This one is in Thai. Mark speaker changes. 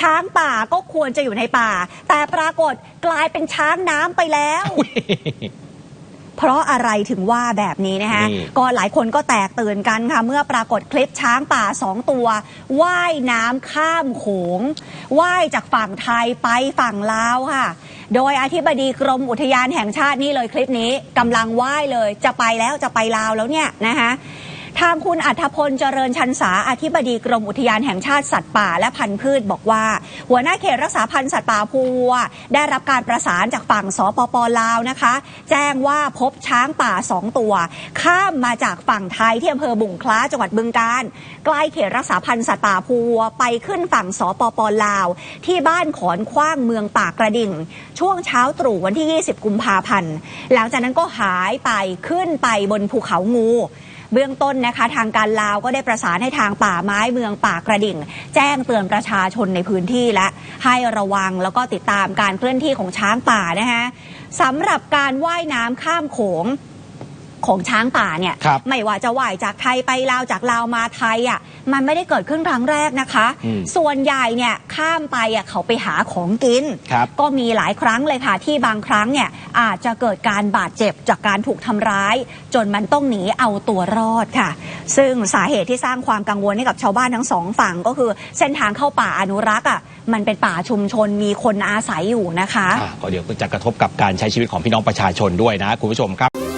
Speaker 1: ช้างป่าก็ควรจะอยู่ในป่า แต่ปรากฏกลายเป็นช้างน้ำไปแล้ว เพราะอะไรถึงว่าแบบนี้นะคะ
Speaker 2: นี่
Speaker 1: ก็หลายคนก็แตกตื่นกันค่ะ เมื่อปรากฏคลิปช้างป่าสองตัวว่ายน้ำข้ามโขงว่ายจากฝั่งไทยไปฝั่งลาวค่ะ โดยอธิบดีกรมอุทยานแห่งชาตินี่เลยคลิปนี้กำลังว่ายเลย จะไปแล้วจะไปลาวแล้วเนี่ยนะคะ ทางคุณอัธพลเจริญชันษาอธิบดีกรมอุทยานแห่งชาติสัตว์ป่าและพันธุ์พืชบอกว่า หัวหน้าเขตรักษาพันธุ์สัตว์ป่าภูวัว ได้รับการประสานจากฝั่งสปปลาวนะคะ แจ้งว่าพบช้างป่าสองตัว ข้ามมาจากฝั่งไทยที่อำเภอบุงคล้าจังหวัดบึงกาฬใกล้เขตรักษาพันธุ์สัตว์ป่าภูวัวไปขึ้นฝั่งสปปลาว ที่บ้านขอนขว้างเมืองปากกระดิ่ง ช่วงเช้าตรู่วันที่ 20 กุมภาพันธ์หลังจากนั้นก็หายไปขึ้นไปบนภูเขางู เบื้องต้นนะคะ ทางการลาวก็ได้ประสานให้ทางป่าไม้เมืองป่ากระดิ่ง แจ้งเตือนประชาชนในพื้นที่และให้ระวังแล้วก็ติดตามการเคลื่อนที่ของช้างป่านะคะสำหรับการว่ายน้ำข้ามโขง ของช้างป่าเนี่ย
Speaker 2: ครับ
Speaker 1: ไม่ว่าจะว่ายจากไทยไปลาวจากลาวมาไทยอะมันไม่ได้เกิดขึ้นครั้งแรกนะคะ
Speaker 2: อืม
Speaker 1: ส่วนใหญ่เนี่ยข้ามไปอะเขาไปหาของกิน
Speaker 2: ครับ
Speaker 1: ก็มีหลายครั้งเลยค่ะที่บางครั้งเนี่ยอาจจะเกิดการบาดเจ็บจากการถูกทำร้าย จนมันต้องหนีเอาตัวรอดค่ะ ซึ่งสาเหตุที่สร้างความกังวลให้กับชาวบ้านทั้งสองฝั่งก็คือเส้นทางเข้าป่าอนุรักษ์อะมันเป็นป่าชุมชนมีคนอาศัยอยู่นะคะ
Speaker 2: อะก็เดี๋ยวก็จะกระทบกับการใช้ชีวิตของพี่น้องประชาชนด้วยนะคุณผู้ชมครับ